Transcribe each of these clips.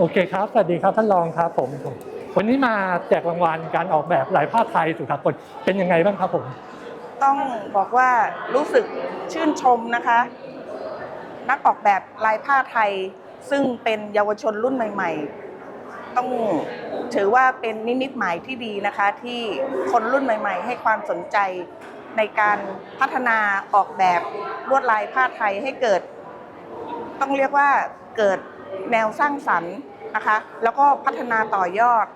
โอเคครับ สวัสดีครับท่านรองครับผม วันนี้มาแจกรางวัลการออกแบบลายผ้าไทยสุขากลเป็นยังไงบ้างครับผม ต้องบอกว่ารู้สึกชื่นชมนะคะ นักออกแบบลายผ้าไทย ซึ่งเป็นเยาวชนรุ่นใหม่ ๆ ต้องถือว่าเป็นนิมิตหมายที่ดีนะคะ ที่คนรุ่นใหม่ ๆ ให้ความสนใจในการพัฒนาออกแบบลวดลายผ้าไทยให้เกิด ต้องเรียกว่าเกิด แนวสร้างสรรค์นะคะ แล้วก็พัฒนาต่อยอด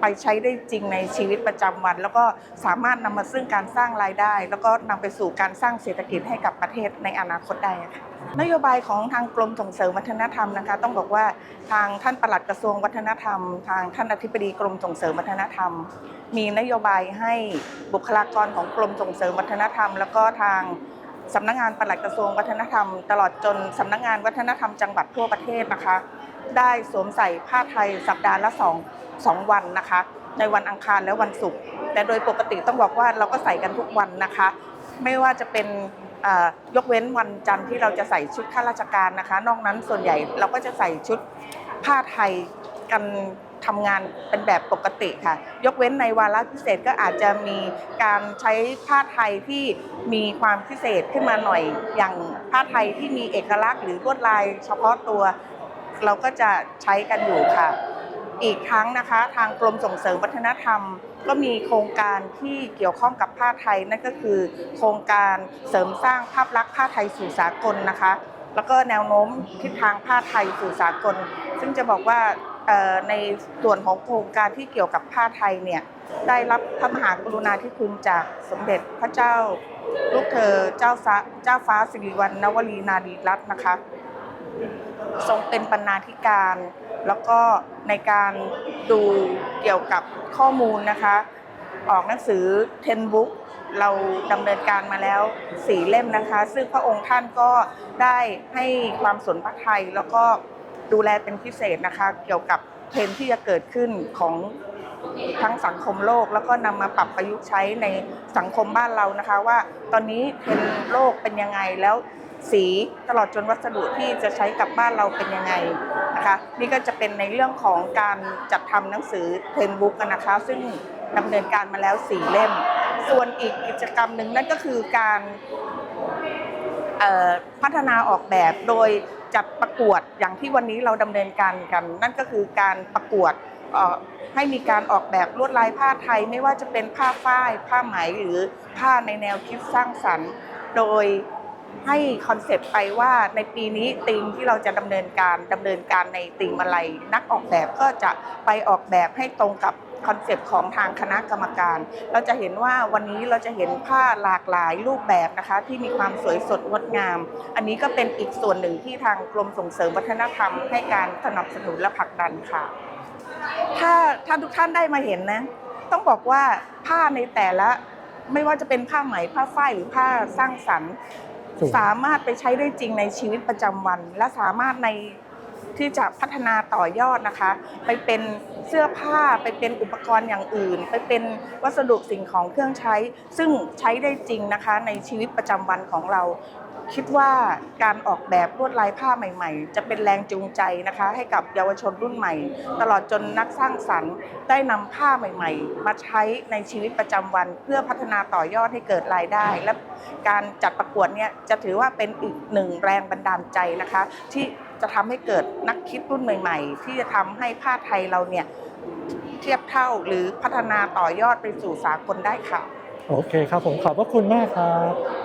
ไปใช้ได้จริงในชีวิตประจำวัน แล้วก็สามารถนำมาซึ่งการสร้างรายได้ แล้วก็นำไปสู่การสร้างเศรษฐกิจให้กับประเทศในอนาคตได้ค่ะนโยบายของทางกรมส่งเสริมวัฒนธรรมนะคะ ต้องบอกว่าทางท่านปลัดกระทรวงวัฒนธรรม ทางท่านอธิบดีกรมส่งเสริมวัฒนธรรม มีนโยบายให้บุคลากรของกรมส่งเสริมวัฒนธรรม แล้วก็ทาง สำนักงานปลัดกระทรวงวัฒนธรรม ตลอดจนสำนักงานวัฒนธรรมจังหวัดทั่วประเทศนะคะ ได้สวมใส่ผ้าไทยสัปดาห์ละสองสองวันนะคะ ในวันอังคารและวันศุกร์แต่โดยปกติต้องบอกว่าเราก็ใส่กันทุกวันนะคะ ไม่ว่าจะเป็นยกเว้นวันจันทร์ที่เราจะใส่ชุดข้าราชการนะคะ นอกนั้นส่วนใหญ่เราก็จะใส่ชุดผ้าไทยกัน ทำงานเป็นแบบปกติค่ะ ยกเว้นในวาระพิเศษก็อาจจะมีการใช้ผ้าไทยที่มีความพิเศษขึ้นมาหน่อย อย่างผ้าไทยที่มีเอกลักษณ์หรือลวดลายเฉพาะตัว เราก็จะใช้กันอยู่ค่ะ อีกครั้งนะคะทางกรมส่งเสริมวัฒนธรรม ก็มีโครงการที่เกี่ยวข้องกับผ้าไทยนั่นก็คือ โครงการเสริมสร้างภาพลักษณ์ผ้าไทยสู่สากลนะคะแล้วก็แนวโน้มทิศทางผ้าไทยสู่สากล ซึ่งจะบอกว่า ในส่วนของโครงการที่เกี่ยวกับผ้าไทยเนี่ยได้รับพระมหากรุณาธิคุณจากสมเด็จพระเจ้าลูกเธอเจ้าฟ้าเจ้าฟ้าสิริวัณณวรีนารีรัตน์นะคะ ทรงเป็นบรรณาธิการ แล้วก็ในการดูเกี่ยวกับข้อมูลนะคะ ออกหนังสือเทนบุ๊กเราดำเนินการมาแล้วสี่เล่มนะคะ ซึ่งพระองค์ท่านก็ได้ให้ความสนพระไทยแล้วก็ ดูแลเป็นพิเศษนะคะ เกี่ยวกับเทรนที่จะเกิดขึ้นของทั้งสังคมโลกแล้วก็นำมาปรับประยุกต์ใช้ในสังคมบ้านเรานะคะ ว่าตอนนี้เทรนโลกเป็นยังไงแล้วสีตลอดจนวัสดุที่จะใช้กับบ้านเราเป็นยังไงนะคะ นี่ก็จะเป็นในเรื่องของการจัดทำหนังสือเทรนบุ๊กนะคะ ซึ่งดำเนินการมาแล้วสี่เล่ม ส่วนอีกกิจกรรมหนึ่งนั่นก็คือการพัฒนาออกแบบโดย จัดประกวดอย่างที่วันนี้เราดำเนินการกัน นั่นก็คือการประกวดให้มีการออกแบบลวดลายผ้าไทย ไม่ว่าจะเป็นผ้าฝ้าย ผ้าไหมหรือผ้าในแนวคิดสร้างสรรค์ โดยให้คอนเซปต์ไปว่าในปีนี้ธีมที่เราจะดำเนินการดำเนินการในธีมอะไร นักออกแบบก็จะไปออกแบบให้ตรงกับ คอนเซปต์ของทางคณะกรรมการ เราจะเห็นว่าวันนี้เราจะเห็นผ้าหลากหลายรูปแบบนะคะที่มีความสวยสดงดงาม อันนี้ก็เป็นอีกส่วนหนึ่งที่ทางกรมส่งเสริมวัฒนธรรมให้การสนับสนุนและผลักดันค่ะ ถ้าถ้าทุกท่านได้มาเห็นนะต้องบอกว่าผ้าในแต่ละไม่ว่าจะเป็นผ้าไหมผ้าฝ้ายหรือผ้าสร้างสรรค์ถูกสามารถไปใช้ได้จริงในชีวิตประจำวัน และสามารถใน ที่จะพัฒนาต่อยอดนะคะ ไปเป็นเสื้อผ้าไปเป็นอุปกรณ์อย่างอื่น ไปเป็นวัสดุสิ่งของเครื่องใช้ ซึ่งใช้ได้จริงนะคะ ในชีวิตประจำวันของเรา คิดว่าการออกแบบลวดลายผ้าใหม่ ๆ จะเป็นแรงจูงใจนะคะ ให้กับเยาวชนรุ่นใหม่ ตลอดจนนักสร้างสรรค์ได้นำผ้าใหม่ ๆ มาใช้ในชีวิตประจำวัน เพื่อพัฒนาต่อยอดให้เกิดรายได้ และการจัดประกวดเนี่ยจะถือว่าเป็นอีกหนึ่งแรงบันดาลใจนะคะ ที่ จะทำให้เกิดนักคิดรุ่นใหม่ ๆ ที่จะทำให้ผ้าไทยเราเนี่ยเทียบเท่าหรือพัฒนาต่อยอดไปสู่สากลได้ค่ะ โอเคครับผมขอบพระคุณมากครับ